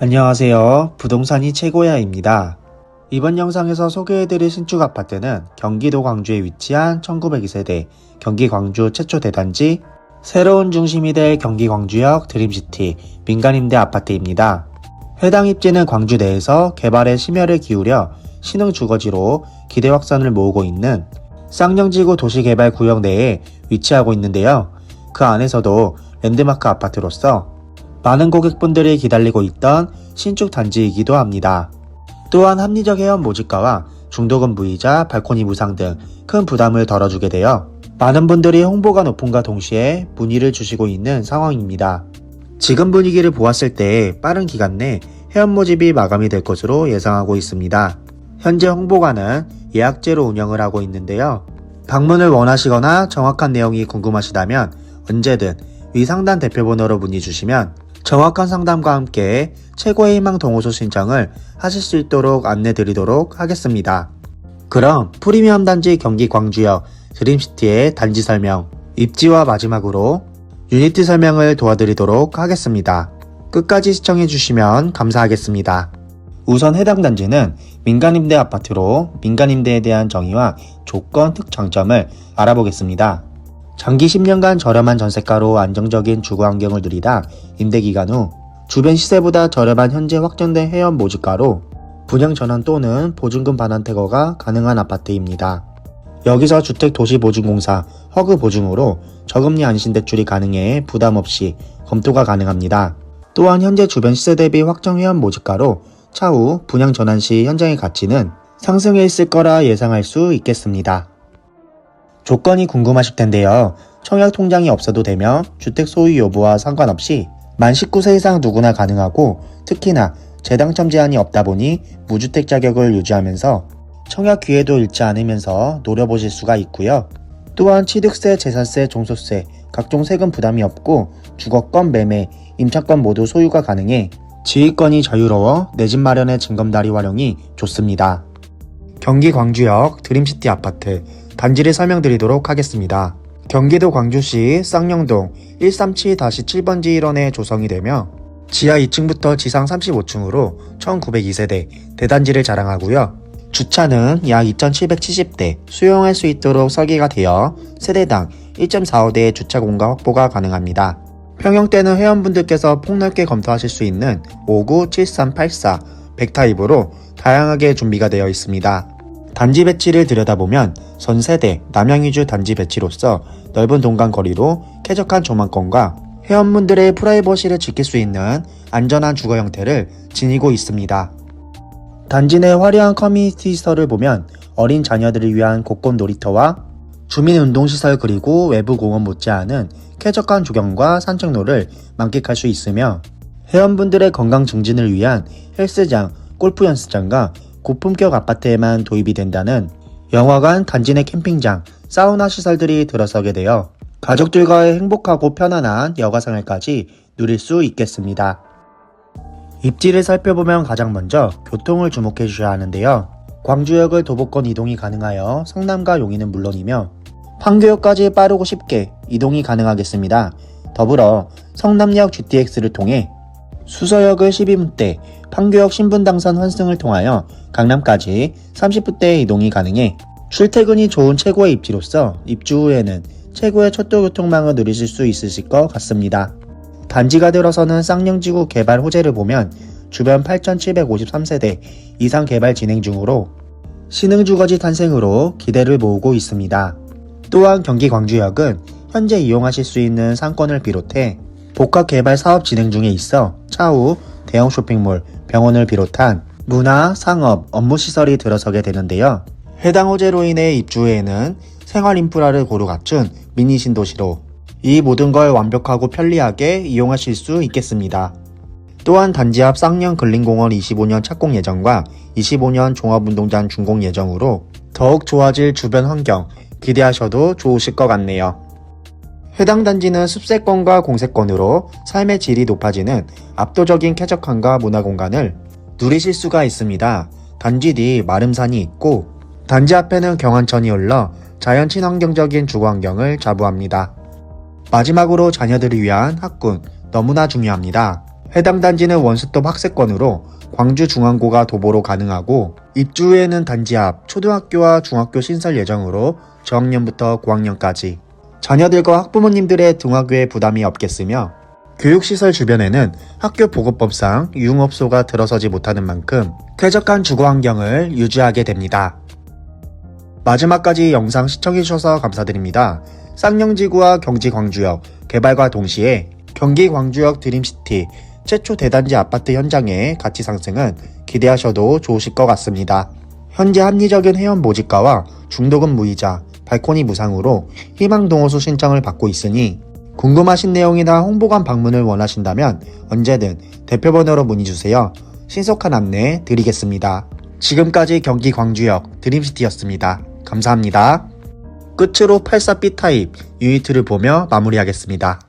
안녕하세요. 부동산이 최고야입니다. 이번 영상에서 소개해드릴 신축 아파트는 경기도 광주에 위치한 1902세대 경기 광주 최초 대단지 새로운 중심이 될 경기 광주역 드림시티 민간임대 아파트입니다. 해당 입지는 광주 내에서 개발에 심혈을 기울여 신흥 주거지로 기대 확산을 모으고 있는 쌍용지구 도시개발 구역 내에 위치하고 있는데요. 그 안에서도 랜드마크 아파트로서 많은 고객분들이 기다리고 있던 신축 단지이기도 합니다. 또한 합리적 회원 모집가와 중도금 무이자 발코니 무상 등 큰 부담을 덜어주게 되어 많은 분들이 홍보가 높음과 동시에 문의를 주시고 있는 상황입니다. 지금 분위기를 보았을 때 빠른 기간 내 회원 모집이 마감이 될 것으로 예상하고 있습니다. 현재 홍보관은 예약제로 운영을 하고 있는데요. 방문을 원하시거나 정확한 내용이 궁금하시다면 언제든 위 상단 대표번호로 문의 주시면 정확한 상담과 함께 최고의 희망 동호소 신청을 하실 수 있도록 안내 드리도록 하겠습니다. 그럼 프리미엄 단지 경기 광주역 드림시티의 단지 설명, 입지와 마지막으로 유니티 설명을 도와드리도록 하겠습니다. 끝까지 시청해주시면 감사하겠습니다. 우선 해당 단지는 민간임대 아파트로 민간임대에 대한 정의와 조건 특장점을 알아보겠습니다. 장기 10년간 저렴한 전세가로 안정적인 주거 환경을 누리다 임대 기간 후 주변 시세보다 저렴한 현재 확정된 회원 모집가로 분양 전환 또는 보증금 반환 퇴거가 가능한 아파트입니다. 여기서 주택도시보증공사 허그 보증으로 저금리 안신 대출이 가능해 부담 없이 검토가 가능합니다. 또한 현재 주변 시세 대비 확정 회원 모집가로 차후 분양 전환 시 현장의 가치는 상승해 있을 거라 예상할 수 있겠습니다. 조건이 궁금하실 텐데요. 청약 통장이 없어도 되며 주택 소유 여부와 상관없이 만 19세 이상 누구나 가능하고 특히나 재당첨 제한이 없다 보니 무주택 자격을 유지하면서 청약 기회도 잃지 않으면서 노려보실 수가 있고요. 또한 취득세, 재산세, 종소세, 각종 세금 부담이 없고 주거권 매매, 임차권 모두 소유가 가능해 지휘권이 자유로워 내 집 마련의 증검다리 활용이 좋습니다. 경기 광주역 드림시티 아파트 단지를 설명드리도록 하겠습니다. 경기도 광주시 쌍용동 137-7번지 1원에 조성이 되며 지하 2층부터 지상 35층으로 1902세대 대단지를 자랑하고요. 주차는 약 2770대 수용할 수 있도록 설계가 되어 세대당 1.45대의 주차 공간 확보가 가능합니다. 평형대는 회원분들께서 폭넓게 검토하실 수 있는 59, 73, 84, 100타입으로 다양하게 준비가 되어 있습니다. 단지 배치를 들여다보면 전 세대 남양 위주 단지 배치로서 넓은 동간 거리로 쾌적한 조망권과 회원분들의 프라이버시를 지킬 수 있는 안전한 주거 형태를 지니고 있습니다. 단지 내 화려한 커뮤니티 시설을 보면 어린 자녀들을 위한 곳곳 놀이터와 주민 운동시설 그리고 외부 공원 못지않은 쾌적한 조경과 산책로를 만끽할 수 있으며 회원분들의 건강 증진을 위한 헬스장, 골프 연습장과 고품격 아파트에만 도입이 된다는 영화관, 단지 내 캠핑장, 사우나 시설들이 들어서게 되어 가족들과의 행복하고 편안한 여가 생활까지 누릴 수 있겠습니다. 입지를 살펴보면 가장 먼저 교통을 주목해 주셔야 하는데요. 광주역을 도보권 이동이 가능하여 성남과 용인은 물론이며 판교역까지 빠르고 쉽게 이동이 가능하겠습니다. 더불어 성남역 GTX를 통해 수서역을 12분대, 판교역 신분당선 환승을 통하여 강남까지 30분대의 이동이 가능해 출퇴근이 좋은 최고의 입지로서 입주 후에는 최고의 철도교통망을 누리실 수 있으실 것 같습니다. 단지가 들어서는 쌍용지구 개발 호재를 보면 주변 8,753세대 이상 개발 진행 중으로 신흥주거지 탄생으로 기대를 모으고 있습니다. 또한 경기 광주역은 현재 이용하실 수 있는 상권을 비롯해 복합 개발 사업 진행 중에 있어 차후 대형 쇼핑몰, 병원을 비롯한 문화, 상업, 업무 시설이 들어서게 되는데요. 해당 호재로 인해 입주 후에는 생활 인프라를 고루 갖춘 미니 신도시로 이 모든 걸 완벽하고 편리하게 이용하실 수 있겠습니다. 또한 단지 앞 쌍년 근린공원 25년 착공 예정과 25년 종합운동장 준공 예정으로 더욱 좋아질 주변 환경 기대하셔도 좋으실 것 같네요. 해당 단지는 습세권과 공세권으로 삶의 질이 높아지는 압도적인 쾌적함과 문화 공간을 누리실 수가 있습니다. 단지 뒤 마름산이 있고 단지 앞에는 경안천이 흘러 자연 친환경적인 주거 환경을 자부합니다. 마지막으로 자녀들을 위한 학군 너무나 중요합니다. 해당 단지는 원스톱 학세권으로 광주 중앙고가 도보로 가능하고 입주 후에는 단지 앞 초등학교와 중학교 신설 예정으로 저학년부터 고학년까지 자녀들과 학부모님들의 등하교에 부담이 없겠으며 교육시설 주변에는 학교 보급법상 유흥업소가 들어서지 못하는 만큼 쾌적한 주거 환경을 유지하게 됩니다. 마지막까지 영상 시청해주셔서 감사드립니다. 쌍용지구와 경지 광주역 개발과 동시에 경기 광주역 드림시티 최초 대단지 아파트 현장의 가치 상승은 기대하셔도 좋으실 것 같습니다. 현재 합리적인 회원 모집가와 중도금 무이자, 발코니 무상으로 희망동호수 신청을 받고 있으니 궁금하신 내용이나 홍보관 방문을 원하신다면 언제든 대표번호로 문의주세요. 신속한 안내 드리겠습니다. 지금까지 경기 광주역 드림시티였습니다. 감사합니다. 끝으로 84B 타입 유니트를 보며 마무리하겠습니다.